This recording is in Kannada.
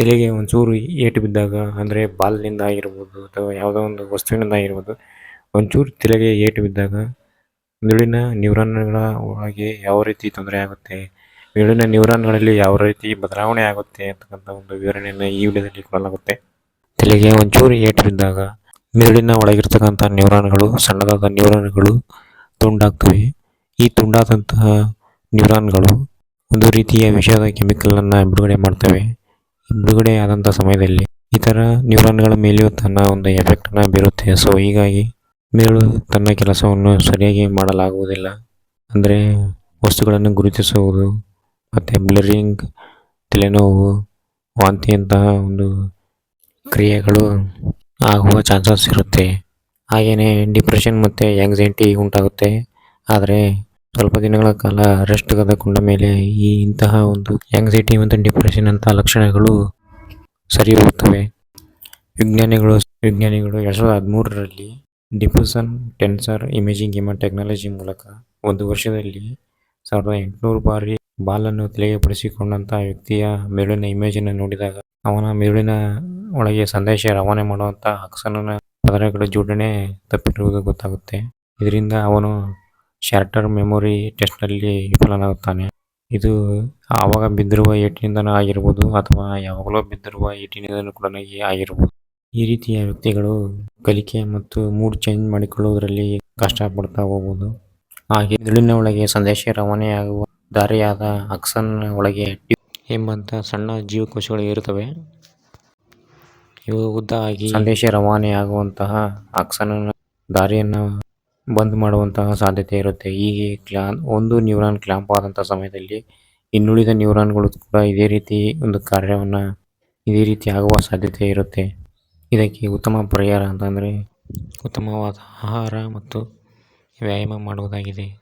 ತಲೆಗೆ ಒಂಚೂರು ಏಟು ಬಿದ್ದಾಗ, ಅಂದರೆ ಬಾಲ್ನಿಂದ ಆಗಿರ್ಬೋದು ಅಥವಾ ಯಾವುದೋ ಒಂದು ವಸ್ತುವಿನಿಂದ ಆಗಿರ್ಬೋದು, ಒಂಚೂರು ತಲೆಗೆ ಏಟು ಬಿದ್ದಾಗ ಮಿದುಳಿನ ನ್ಯೂರಾನ್‌ಗಳ ಒಳಗೆ ಯಾವ ರೀತಿ ತೊಂದರೆ ಆಗುತ್ತೆ ಮಿದುಳಿನ ನ್ಯೂರಾನ್‌ಗಳಲ್ಲಿ ಯಾವ ರೀತಿ ಬದಲಾವಣೆ ಆಗುತ್ತೆ ಅಂತಕ್ಕಂಥ ಒಂದು ವಿವರಣೆಯನ್ನು ಈ ವಿಡಿಯೋದಲ್ಲಿ ಕೊಡಲಾಗುತ್ತೆ. ತಲೆಗೆ ಒಂಚೂರು ಏಟು ಬಿದ್ದಾಗ ಮಿದುಳಿನ ಒಳಗಿರ್ತಕ್ಕಂಥ ನ್ಯೂರಾನ್‌ಗಳು, ಸಣ್ಣದಾದ ನ್ಯೂರಾನ್‌ಗಳು ತುಂಡಾಗ್ತವೆ. ಈ ತುಂಡಾದಂತಹ ನ್ಯೂರಾನ್‌ಗಳು ಒಂದು ರೀತಿಯ ವಿಷಯದ ಕೆಮಿಕಲನ್ನು ಬಿಡುಗಡೆ ಮಾಡ್ತವೆ. ಬಿಡುಗಡೆ ಆದಂಥ ಸಮಯದಲ್ಲಿ ಇತರ ನ್ಯೂರಾನ್‌ಗಳ ಮೇಲೆಯೂ ತನ್ನ ಒಂದು ಎಫೆಕ್ಟನ್ನು ಬೀರುತ್ತೆ. ಸೊ ಹೀಗಾಗಿ ಮೇಲು ತನ್ನ ಕೆಲಸವನ್ನು ಸರಿಯಾಗಿ ಮಾಡಲಾಗುವುದಿಲ್ಲ. ಅಂದರೆ ವಸ್ತುಗಳನ್ನು ಗುರುತಿಸುವುದು ಮತ್ತು ಬ್ಲರಿಂಗ್ ತಲೆನೋವು, ವಾಂತಿಯಂತಹ ಒಂದು ಕ್ರಿಯೆಗಳು ಆಗುವ ಚಾನ್ಸಸ್ ಇರುತ್ತೆ. ಹಾಗೆಯೇ ಡಿಪ್ರೆಷನ್ ಮತ್ತು ಆ್ಯಂಗ್ಸೈಟಿ ಉಂಟಾಗುತ್ತೆ. ಆದರೆ ಸ್ವಲ್ಪ ದಿನಗಳ ಕಾಲ ರೆಸ್ಟ್ ತೆಗೆದುಕೊಂಡ ಮೇಲೆ ಈ ಇಂತಹ ಒಂದು ಆಂಗ್ಸೈಟಿ ಮತ್ತು ಡಿಪ್ರೆಷನ್ ಅಂತಹ ಲಕ್ಷಣಗಳು ಸರಿ ಹೋಗುತ್ತವೆ ವಿಜ್ಞಾನಿಗಳು ವಿಜ್ಞಾನಿಗಳು ಎರಡು ಸಾವಿರದ ಹದಿಮೂರರಲ್ಲಿ ಡಿಫ್ಯೂಸನ್ ಟೆನ್ಸರ್ ಇಮೇಜಿಂಗ್ ಎಂಬ ಟೆಕ್ನಾಲಜಿ ಮೂಲಕ ಒಂದು ವರ್ಷದಲ್ಲಿ ಸಾವಿರದ ಎಂಟುನೂರು ಬಾರಿ ಬಾಲನ್ನು ತಲೆಗೆ ಪಡಿಸಿಕೊಂಡಂತಹ ವ್ಯಕ್ತಿಯ ಮೆದುಳಿನ ಇಮೇಜನ್ನು ನೋಡಿದಾಗ ಅವನ ಮೇಲಿನ ಒಳಗೆ ಸಂದೇಶ ರವಾನೆ ಮಾಡುವಂತಹ ಅಕ್ಸನ ಪದರಗಳ ಜೋಡಣೆ ತಪ್ಪಿರುವುದು ಗೊತ್ತಾಗುತ್ತೆ. ಇದರಿಂದ ಅವನು ಶಾರ್ಟರ್ ಮೆಮೊರಿ ಟೆಸ್ಟ್ನಲ್ಲಿ ವಿಫಲನಾಗುತ್ತಾನೆ. ಇದು ಆವಾಗ ಬಿದ್ದಿರುವ ಏಟಿನಿಂದನೂ ಆಗಿರ್ಬೋದು ಅಥವಾ ಯಾವಾಗಲೋ ಬಿದ್ದಿರುವ ಏಟಿನಿಂದನೂ ಕೂಡ ಆಗಿರ್ಬೋದು. ಈ ರೀತಿಯ ವ್ಯಕ್ತಿಗಳು ಕಲಿಕೆ ಮತ್ತು ಮೂಡ್ ಚೇಂಜ್ ಮಾಡಿಕೊಳ್ಳುವುದರಲ್ಲಿ ಕಷ್ಟಪಡ್ತಾ ಹೋಗ್ಬೋದು. ಹಾಗೆ ಮೆದುಳಿನ ಒಳಗೆ ಸಂದೇಶ ರವಾನೆಯಾಗುವ ದಾರಿಯಾದ ಅಕ್ಸನ್ ಒಳಗೆ ಎಂಬಂಥ ಸಣ್ಣ ಜೀವಕೋಶಗಳು ಇರುತ್ತವೆ. ಇವು ಉದ್ದ ಆಗಿ ಸಂದೇಶ ರವಾನೆಯಾಗುವಂತಹ ಆಕ್ಸನ್ ದಾರಿಯನ್ನು ಬಂದ್ ಮಾಡುವಂತಹ ಸಾಧ್ಯತೆ ಇರುತ್ತೆ. ಹೀಗೆ ಕ್ಲಾ ಒಂದು ನ್ಯೂರಾನ್ ಕ್ಲ್ಯಾಂಪ್ ಆದಂಥ ಸಮಯದಲ್ಲಿ ಇನ್ನುಳಿದ ನ್ಯೂರಾನ್ಗಳು ಕೂಡ ಇದೇ ರೀತಿ ಒಂದು ಕಾರ್ಯವನ್ನು ಇದೇ ರೀತಿ ಆಗುವ ಸಾಧ್ಯತೆ ಇರುತ್ತೆ. ಇದಕ್ಕೆ ಉತ್ತಮ ಪರಿಹಾರ ಅಂತಂದರೆ ಉತ್ತಮವಾದ ಆಹಾರ ಮತ್ತು ವ್ಯಾಯಾಮ ಮಾಡುವುದಾಗಿದೆ.